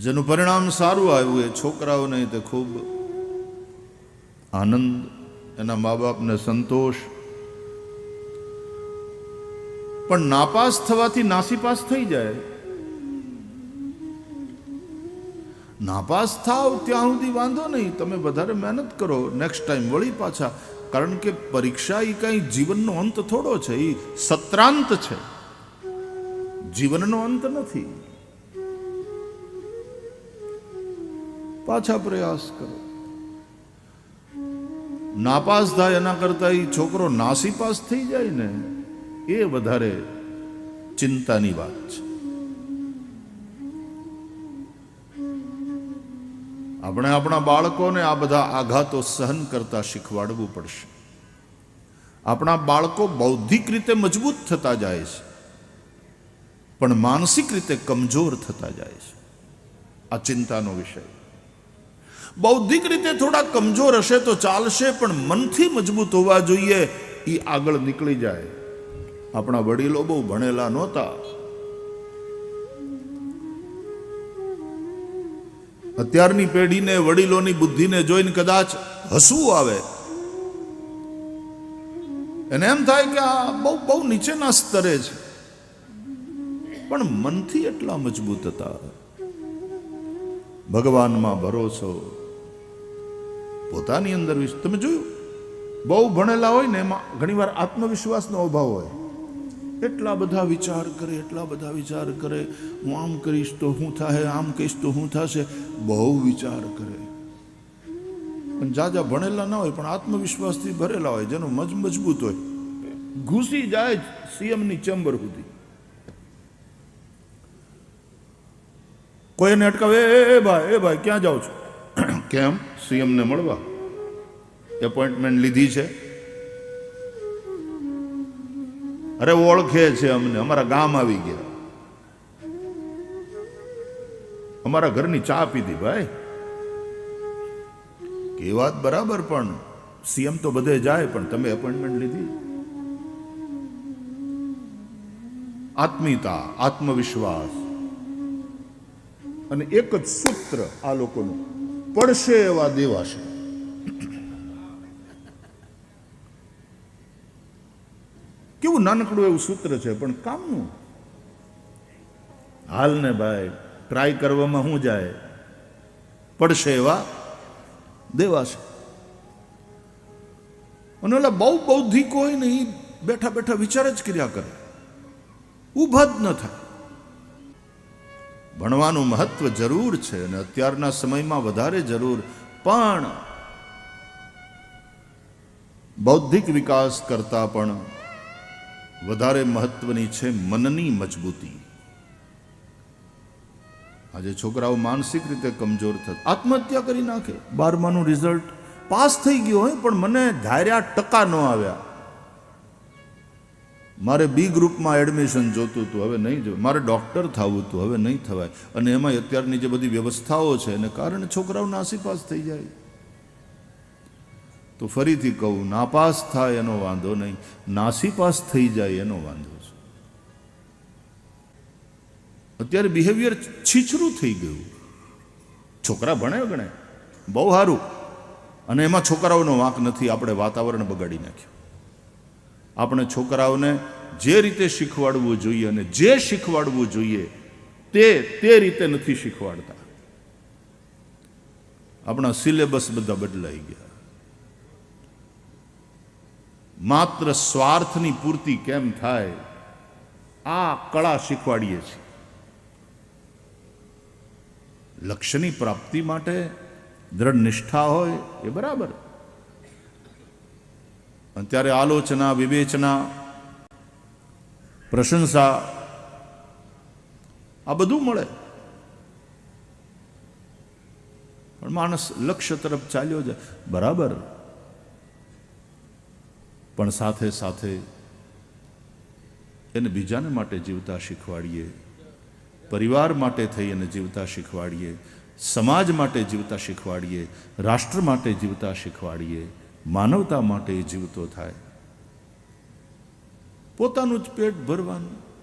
જેનું પરિણામ સારું આવ્યું એ છોકરાઓને તે ખૂબ આનંદ, એના મા બાપને સંતોષ. પણ નાપાસ થવાથી નાસીપાસ થઈ જાય. નાપાસ થાવ ત્યાં સુધી વાંધો નહીં, તમે વધારે મહેનત કરો નેક્સ્ટ ટાઈમ વળી પાછા. કારણ કે પરીક્ષા એ કઈ જીવનનો અંત થોડો છે એ સત્રાંત છે. જીવનનો અંત નથી. પાછા પ્રયાસ કરો. નાપાસ થાય એના કરતા એ છોકરો નાસીપાસ થઈ જાય ને, એ વધારે ચિંતાની વાત છે. આપણે આપણા બાળકોને આ બધા આઘાતો સહન કરતા શીખવાડવું પડશે. આપણા બાળકો બૌદ્ધિક રીતે મજબૂત થતા જાય છે, પણ માનસિક રીતે કમજોર થતા જાય છે. આ ચિંતાનો વિષય. બૌદ્ધિક રીતે થોડા કમજોર હશે તો ચાલશે, પણ મનથી મજબૂત હોવા જોઈએ. એ આગળ નીકળી જાય. આપણા વડીલો બહુ ભણેલા નહોતા. અત્યારની પેઢીને વડીલોની બુદ્ધિને જોઈને કદાચ હસવું આવે. એને એમ થાય કે આ બહુ બહુ નીચેના સ્તરે છે. પણ મનથી એટલા મજબૂત હતા. ભગવાનમાં ભરોસો. પોતાની અંદર તમે જોયું? બહુ ભણેલા હોય ને એમાં ઘણીવાર આત્મવિશ્વાસનો અભાવ હોય. એટલા બધા વિચાર કરે, એટલા બધા વિચાર કરે. હું આમ કરીશ તો હું થાય આમ કહીશ તો હું થશે. બહુ વિચાર કરે. પણ જાજા ભણેલા ના હોય, પણ આત્મવિશ્વાસથી ભરેલા હોય, જેનો મજ મજબૂત હોય. ઘૂસી જાય સીએમની ચેમ્બર સુધી. કોઈને અટકાવે, એ ભાઈ એ ભાઈ, ક્યાં જાઓ છો? કેમ? સીએમને મળવા. એપોઇન્ટમેન્ટ લીધી છે. અરે ઓળખે છે અમને. અમારા ગામ આવી ગયા. અમારા ઘરની ચા પીધી ભાઈ. કે વાત બરાબર પણ સીએમ તો બધે જાય, પણ તમે એપોઇન્ટમેન્ટ લીધી. આત્મીયતા, આત્મવિશ્વાસ અને એક જ સૂત્ર આ લોકોનું. પડશે એવા દેવાશે કેવું નાનકડું એવું સૂત્ર છે, પણ કામનું. હાલ ને ભાઈ ટ્રાય કરવામાં શું જાય? પડશે એવા દેવાશે અને ઓલા બહુ બૌદ્ધિક હોય ને એ બેઠા બેઠા વિચાર જ કર્યા કરે. ઊભા જ ન થાય. ભણવાનું મહત્વ જરૂર છે અને અત્યારના સમયમાં વધારે જરૂર, પણ બૌદ્ધિક વિકાસ કરતા પણ વધારે મહત્વની છે મનની મજબૂતી. આજે છોકરાઓ માનસિક રીતે કમજોર થતા આત્મહત્યા કરી નાખે. બારમાનું રિઝલ્ટ પાસ થઈ ગયો હોય, પણ મને ધાર્યા ટકા ન આવ્યા. મારે બી ગ્રુપમાં એડમિશન જોતું હતું, હવે નહીં જોયું મારે ડૉક્ટર થવું હતું, હવે નહીં થવાય. અને એમાં અત્યારની જે બધી વ્યવસ્થાઓ છે, એને કારણે છોકરાઓ નાસીપાસ થઈ જાય. તો ફરીથી કહું, નાપાસ થાય એનો વાંધો નહીં, નાસીપાસ થઈ જાય એનો વાંધો છે. અત્યારે બિહેવિયર છીછરું થઈ ગયું. છોકરા ભણે ગણે બહુ સારું. અને એમાં છોકરાઓનો વાંક નથી, આપણે વાતાવરણ બગાડી નાખ્યું. આપણે છોકરાઓને જે રીતે શીખવાડવું જોઈએ અને જે શીખવાડવું જોઈએ, તે તે રીતે નથી શીખવાડતા. આપણા સિલેબસ બધા બદલાઈ ગયા. માત્ર સ્વાર્થની પૂર્તિ કેમ થાય? આ કળા શીખવાડીએ છીએ. લક્ષ્યની પ્રાપ્તિ માટે દ્રઢ નિષ્ઠા હોય એ બરાબર. અને ત્યારે આલોચના, વિવેચના, પ્રશંસા, આ બધું મળે. પણ માણસ લક્ષ્ય તરફ ચાલ્યો જાય. બરાબર. પણ સાથે સાથે એને બીજાને માટે જીવતા શીખવાડીએ, પરિવાર માટે થઈ અને જીવતા શીખવાડીએ, સમાજ માટે જીવતા શીખવાડીએ, રાષ્ટ્ર માટે જીવતા શીખવાડીએ, માનવતા માટે જીવતો થાય. પોતાનું જ પેટ ભરવાનું.